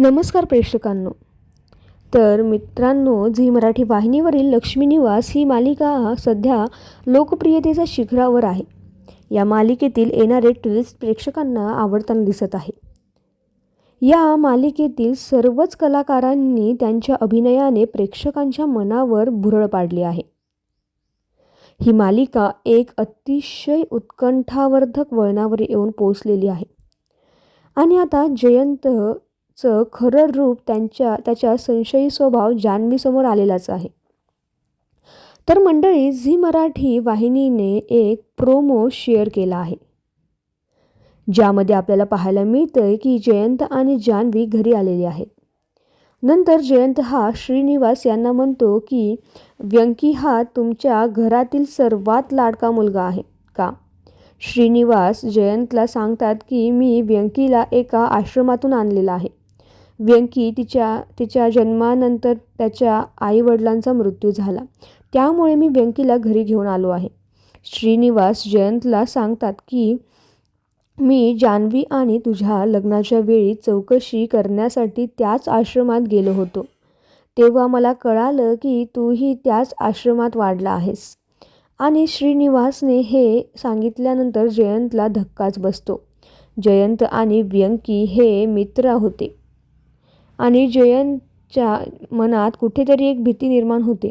नमस्कार प्रेक्षकांनो. तर मित्रांनो झी मराठी वाहिनीवरील लक्ष्मी निवास ही मालिका सध्या लोकप्रियतेच्या शिखरावर आहे. या मालिकेतील येणारे ट्विस्ट प्रेक्षकांना आवडताना दिसत आहे. या मालिकेतील सर्वच कलाकारांनी त्यांच्या अभिनयाने प्रेक्षकांच्या मनावर भुरळ पाडली आहे. ही मालिका एक अतिशय उत्कंठावर्धक वळणावर येऊन पोचलेली आहे. आणि आता जयंत चं खरं रूप त्यांच्या त्याच्या संशयी स्वभाव जान्हवीसमोर आलेलाच आहे. तर मंडळी झी मराठी वाहिनीने एक प्रोमो शेअर केला आहे. ज्यामध्ये आपल्याला पाहायला मिळतंय की जयंत आणि जान्हवी घरी आलेले आहेत. नंतर जयंत हा श्रीनिवास यांना म्हणतो की व्यंकी हा तुमच्या घरातील सर्वात लाडका मुलगा आहे का? श्रीनिवास जयंतला सांगतात की मी व्यंकीला एका आश्रमातून आणलेला आहे. व्यंकी तिच्या तिच्या जन्मानंतर त्याच्या आईवडिलांचा मृत्यू झाला. त्यामुळे मी व्यंकीला घरी घेऊन आलो आहे. श्रीनिवास जयंतला सांगतात की मी जान्हवी आणि तुझ्या लग्नाच्या वेळी चौकशी करण्यासाठी त्याच आश्रमात गेलो होतो. तेव्हा मला कळालं की तूही त्याच आश्रमात वाढला आहेस. आणि श्रीनिवासने हे सांगितल्यानंतर जयंतला धक्काच बसतो. जयंत आणि व्यंकी हे मित्र होते. आणि जयंतच्या मनात कुठेतरी एक भीती निर्माण होते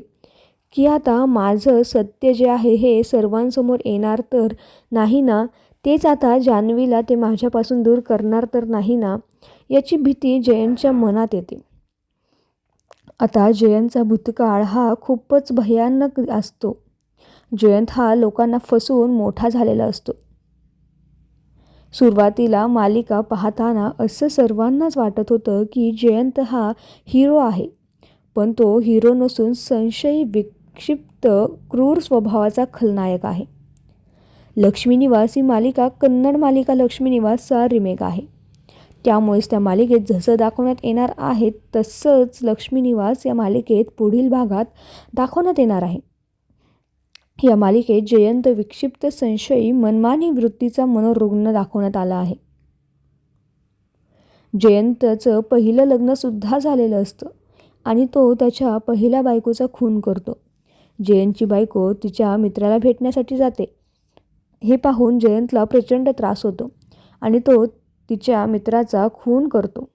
की आता माझं सत्य जे आहे हे सर्वांसमोर येणार तर नाही ना? तेच आता जान्हवीला ते माझ्यापासून दूर करणार तर नाही ना? याची भीती जयंतच्या मनात येते. आता जयंतचा भूतकाळ हा खूपच भयानक असतो. जयंत हा लोकांना फसवून मोठा झालेला असतो. सुरुवातीला मालिका पाहताना असं सर्वांनाच वाटत होतं की जयंत हा हिरो आहे. पण तो हिरो नसून संशयी विक्षिप्त क्रूर स्वभावाचा खलनायक आहे. लक्ष्मी निवास ही मालिका कन्नड मालिका लक्ष्मी निवासचा रिमेक आहे. त्यामुळेच त्या मालिकेत जसं दाखवण्यात येणार आहे तसंच लक्ष्मी निवास या मालिकेत पुढील भागात दाखवण्यात येणार आहे. या मालिकेत जयंत विक्षिप्त संशयी मनमानी वृत्तीचा मनोरुग्ण दाखवण्यात आला आहे. जयंतचं पहिलं लग्नसुद्धा झालेलं असतं आणि तो त्याच्या पहिल्या बायकोचा खून करतो. जयंतची बायको तिच्या मित्राला भेटण्यासाठी जाते. हे पाहून जयंतला प्रचंड त्रास होतो आणि तो तिच्या मित्राचा खून करतो.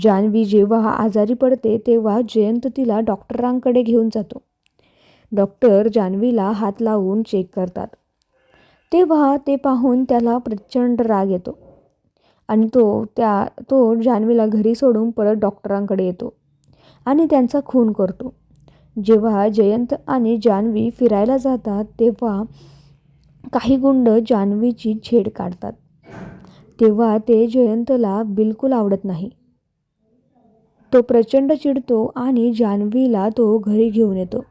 जान्हवी जेव्हा आजारी पडते तेव्हा जयंत तिला डॉक्टरांकडे घेऊन जातो. डॉक्टर जान्हवीला हात लावून चेक करतात. तेव्हा ते पाहून त्याला प्रचंड राग येतो आणि तो त्या तो जान्हवीला घरी सोडून परत डॉक्टरांकडे येतो आणि त्यांचा खून करतो. जेव्हा जयंत आणि जान्हवी फिरायला जातात तेव्हा काही गुंड जान्हवीची छेड काढतात. तेव्हा ते जयंतला बिलकुल आवडत नाही. तो प्रचंड चिडतो आणि जान्हवीला तो घरी घेऊन येतो.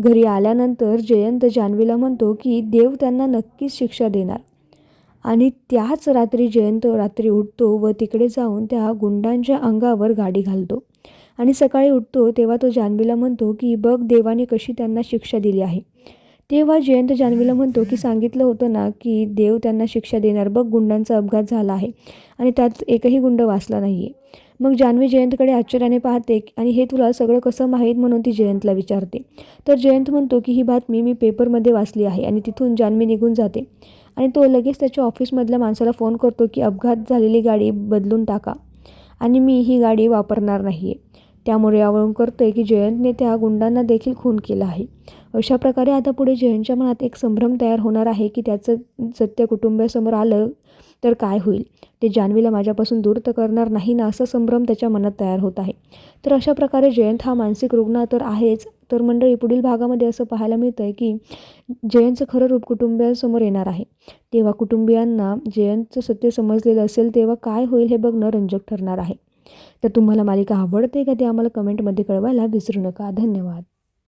घरी आल्यानंतर जयंत जान्हवीला म्हणतो की देव त्यांना नक्कीच शिक्षा देणार. आणि त्याच रात्री जयंत रात्री उठतो व तिकडे जाऊन त्या गुंडांच्या अंगावर गाडी घालतो. आणि सकाळी उठतो तेव्हा तो जान्हवीला म्हणतो की बघ देवाने कशी त्यांना शिक्षा दिली आहे. तेव्हा जयंत जान्हवीला म्हणतो की सांगितलं होतं ना की देव त्यांना शिक्षा देणार. बघ गुंडांचा अपघात झाला आहे आणि त्यात एकही गुंड वाचला नाही आहे मग जान्हवी जयंतकडे आश्चर्याने पाहते आणि हे तुला सगळं कसं माहीत म्हणून ती जयंतला विचारते. तर जयंत म्हणतो की ही बातमी मी पेपरमध्ये वाचली आहे आणि तिथून जान्हवी निघून जाते. आणि तो लगेच त्याच्या ऑफिसमधल्या माणसाला फोन करतो की अपघात झालेली गाडी बदलून टाका आणि मी ही गाडी वापरणार नाही आहे त्यामुळे यावरून करतो आहे की जयंतने त्या गुंडांना देखील खून केला आहे. अशा प्रकारे आता पुढे जयंतच्या मनात एक संभ्रम तयार होणार आहे की त्याचं सत्य कुटुंबासमोर आलं तर काय होईल? ते जान्हवीला माझ्यापासून दूर तर करणार नाही ना असा संभ्रम त्याच्या मनात तयार होत आहे. तर अशा प्रकारे जयंत हा मानसिक रुग्ण तर आहेच. तर मंडळी पुढील भागामध्ये असं पाहायला मिळतं आहे की जयंतचं खरं रूप कुटुंबियांसमोर येणार आहे. तेव्हा कुटुंबियांना जयंतचं सत्य समजलेलं असेल तेव्हा काय होईल हे बघणं रंजक ठरणार आहे. तर तुम्हाला मालिका आवडते का ते आम्हाला कमेंटमध्ये कळवायला विसरू नका. धन्यवाद.